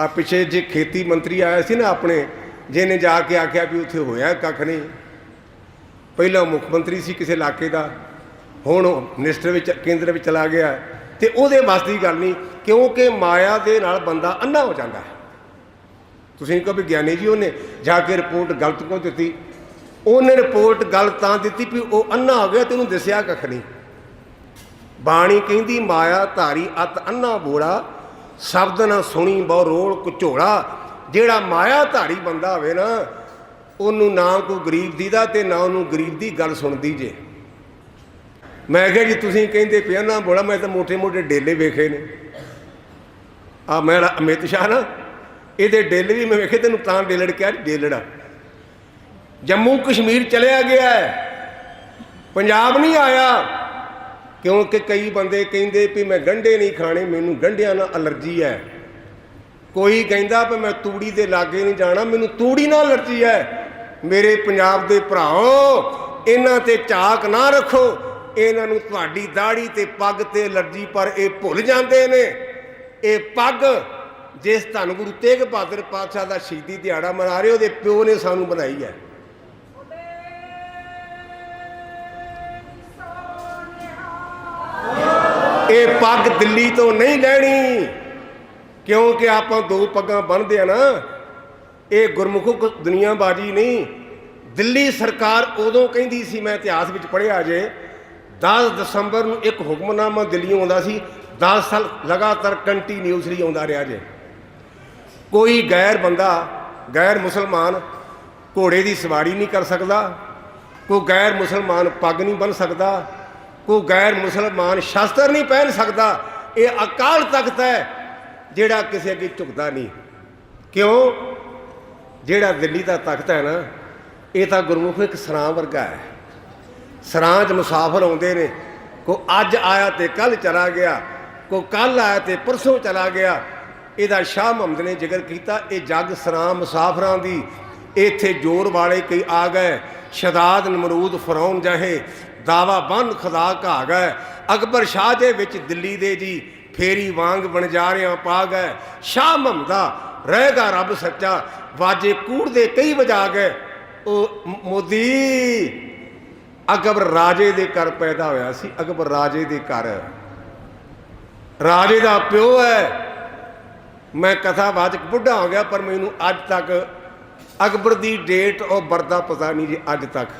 ਆ ਪਿੱਛੇ ਜੇ ਖੇਤੀ ਮੰਤਰੀ ਆਇਆ ਸੀ ਨਾ ਆਪਣੇ, ਜਿਹਨੇ ਜਾ ਕੇ ਆਖਿਆ ਵੀ ਉੱਥੇ ਹੋਇਆ ਕੱਖ ਨਹੀਂ। ਪਹਿਲਾਂ ਮੁੱਖ ਮੰਤਰੀ ਸੀ ਕਿਸੇ ਇਲਾਕੇ ਦਾ, ਹੁਣ ਉਹ ਮਿਨਿਸਟਰ ਵਿੱਚ, ਕੇਂਦਰ ਵਿੱਚ ਚਲਾ ਗਿਆ। ਤੇ ਉਹਦੇ ਵੱਸ ਦੀ ਗੱਲ ਨਹੀਂ, ਕਿਉਂਕਿ ਮਾਇਆ ਦੇ ਨਾਲ ਬੰਦਾ ਅੰਨਾ ਹੋ ਜਾਂਦਾ ਹੈ। ਤੁਸੀਂ ਕਹੋ ਵੀ ਗਿਆਨੀ ਜੀ ਉਹਨੇ ਜਾ ਕੇ ਰਿਪੋਰਟ ਗਲਤ ਕਿਉਂ ਦਿੱਤੀ? ਉਹਨੇ ਰਿਪੋਰਟ ਗਲਤ ਤਾਂ ਦਿੱਤੀ ਵੀ ਉਹ ਅੰਨਾ ਹੋ ਗਿਆ ਤੇ ਉਹਨੂੰ ਦੱਸਿਆ ਕੱਖ ਨਹੀਂ। ਬਾਣੀ ਕਹਿੰਦੀ, ਮਾਇਆ ਧਾਰੀ ਅਤ ਅੰਨਾ ਬੋੜਾ ਸ਼ਬਦ ਨਾ ਸੁਣੀ ਬਹੁ ਰੋਲ ਕੋ ਜਿਹੜਾ ਮਾਇਆ ਧਾਰੀ ਬੰਦਾ ਹੋਵੇ ਨਾ, ਉਹਨੂੰ ਨਾ ਕੋਈ ਗਰੀਬ ਦੀ ਦਾ ਤੇ ਨਾ ਉਹਨੂੰ ਗਰੀਬ ਦੀ ਗੱਲ ਸੁਣਦੀ ਜੇ। ਮੈਂ ਕਿਹਾ ਜੀ ਤੁਸੀਂ ਕਹਿੰਦੇ ਪਿਆ ਨਾ ਬੋਲਾ, ਮੈਂ ਤਾਂ ਮੋਟੇ-ਮੋਟੇ ਡੇਲੇ ਵੇਖੇ ਨੇ। ਆ ਮੈਂ ਅਮਿਤ ਸ਼ਾਹ ਨਾ, ਇਹਦੇ ਡੇਲੇ ਵੀ ਮੈਂ ਵੇਖੇ, ਤੈਨੂੰ ਤਾਂ ਡੇਲੜ ਕਿਹਾ ਡੇਲੜਾ। ਜੰਮੂ ਕਸ਼ਮੀਰ ਚਲਿਆ ਗਿਆ ਪੰਜਾਬ ਨਹੀਂ ਆਇਆ। ਕਿਉਂਕਿ ਕਈ ਬੰਦੇ ਕਹਿੰਦੇ ਵੀ ਮੈਂ ਗੰਢੇ ਨਹੀਂ ਖਾਣੇ, ਮੈਨੂੰ ਗੰਢਿਆਂ ਨਾਲ ਅਲਰਜੀ ਹੈ। ਕੋਈ ਕਹਿੰਦਾ ਵੀ ਮੈਂ ਤੂੜੀ ਦੇ ਲਾਗੇ ਨਹੀਂ ਜਾਣਾ, ਮੈਨੂੰ ਤੂੜੀ ਨਾਲ ਅਲਰਜੀ ਹੈ। ਮੇਰੇ ਪੰਜਾਬ ਦੇ ਭਰਾਓ, ਇਹਨਾਂ ਤੇ ਝਾਕ ਨਾ ਰੱਖੋ। ਇਹਨਾਂ ਨੂੰ ਤੁਹਾਡੀ ਦਾੜੀ ਤੇ ਪੱਗ ਤੇ ਅਲਰਜੀ, ਪਰ ਇਹ ਭੁੱਲ ਜਾਂਦੇ ਨੇ। ਇਹ ਪੱਗ ਜਿਸ ਧੰਨ ਗੁਰੂ ਤੇਗ ਬਹਾਦਰ ਪਾਤਸ਼ਾਹ ਦਾ ਸ਼ਹੀਦੀ ਦਿਹਾੜਾ ਮਨਾ ਰਹੇ, ਉਹਦੇ ਪਿਓ ਨੇ ਸਾਨੂੰ ਬਣਾਈ ਹੈ। ਇਹ ਪੱਗ ਦਿੱਲੀ ਤੋਂ ਨਹੀਂ ਲੈਣੀ। ਕਿਉਂਕਿ ਆਪਾਂ ਦੋ ਪੱਗਾਂ ਬੰਨਦੇ ਆ ਨਾ, ਇਹ ਗੁਰਮੁਖ ਦੁਨੀਆਬਾਜੀ ਨਹੀਂ। ਦਿੱਲੀ ਸਰਕਾਰ ਉਦੋਂ ਕਹਿੰਦੀ ਸੀ, ਮੈਂ ਇਤਿਹਾਸ ਵਿੱਚ ਪੜ੍ਹਿਆ ਜੇ 10 ਦਸੰਬਰ ਨੂੰ ਇੱਕ ਹੁਕਮਨਾਮਾ ਦਿੱਲੀੋਂ ਆਉਂਦਾ ਸੀ 10 ਸਾਲ ਲਗਾਤਾਰ ਕੰਟੀਨਿਊਸਲੀ ਆਉਂਦਾ ਰਿਹਾ ਜੇ। ਕੋਈ ਗੈਰ ਬੰਦਾ, ਗੈਰ ਮੁਸਲਮਾਨ ਘੋੜੇ ਦੀ ਸਵਾਰੀ ਨਹੀਂ ਕਰ ਸਕਦਾ, ਕੋਈ ਗੈਰ ਮੁਸਲਮਾਨ ਪੱਗ ਨਹੀਂ ਬੰਨ ਸਕਦਾ ਕੋਈ ਗੈਰ ਮੁਸਲਮਾਨ ਸ਼ਸਤਰ ਨਹੀਂ ਪਹਿਨ ਸਕਦਾ। ਇਹ ਅਕਾਲ ਤਖਤ ਹੈ, ਜਿਹੜਾ ਕਿਸੇ ਅੱਗੇ ਝੁਕਦਾ ਨਹੀਂ। ਕਿਉਂ? ਜਿਹੜਾ ਦਿੱਲੀ ਦਾ ਤਖਤ ਹੈ ਨਾ, ਇਹ ਤਾਂ ਗੁਰਮੁਖ ਇੱਕ ਸਰਾਂ ਵਰਗਾ ਹੈ। ਸਰਾਂ 'ਚ ਮੁਸਾਫਰ ਆਉਂਦੇ ਨੇ। ਕੋ ਅੱਜ ਆਇਆ ਤੇ ਕੱਲ ਚਲਾ ਗਿਆ ਕੋ ਕੱਲ ਆਇਆ ਤੇ ਪਰਸੋਂ ਚਲਾ ਗਿਆ। ਇਹਦਾ ਸ਼ਾਹ ਮੁਹੰਮਦ ਨੇ ਜ਼ਿਕਰ ਕੀਤਾ, ਇਹ ਜੱਗ ਸਰਾਂ ਮੁਸਾਫਰਾਂ ਦੀ। ਇੱਥੇ ਜੋਰ ਵਾਲੇ ਕਈ ਆ ਗਏ, ਸ਼ਦਾਦ ਨਮਰੂਦ ਫਰੌਨ ਜਹੇ। ਦਾਵਾ ਬੰਨ ਖੁਦਾ ਕਾ ਗਏ ਅਕਬਰ ਸ਼ਾਹ ਦੇ ਵਿੱਚ ਦਿੱਲੀ ਦੇ ਜੀ ਫੇਰੀ ਵਾਂਗ ਬਣਜਾਰਿਆਂ ਪਾ ਗਏ ਸ਼ਾਹ ਮੁਹੰਮਦਾ ਰਹੇਗਾ ਰੱਬ ਸੱਚਾ, ਵਾਜੇ ਕੂੜ ਦੇ ਕਈ ਵਜਾ ਗਏ ਉਹ ਮੋਦੀ, ਅਕਬਰ ਰਾਜੇ ਦੇ ਘਰ ਪੈਦਾ ਹੋਇਆ ਸੀ, ਅਕਬਰ ਰਾਜੇ ਦੇ ਘਰ। ਰਾਜੇ ਦਾ ਪਿਓ ਹੈ। ਮੈਂ ਕਥਾਵਾਚਕ ਬੁੱਢਾ ਹੋ ਗਿਆ, ਪਰ ਮੈਨੂੰ ਅੱਜ ਤੱਕ ਅਕਬਰ ਦੀ ਡੇਟ ਔਰ ਬਰਥ ਪਤਾ ਨਹੀਂ ਜੀ, ਅੱਜ ਤੱਕ।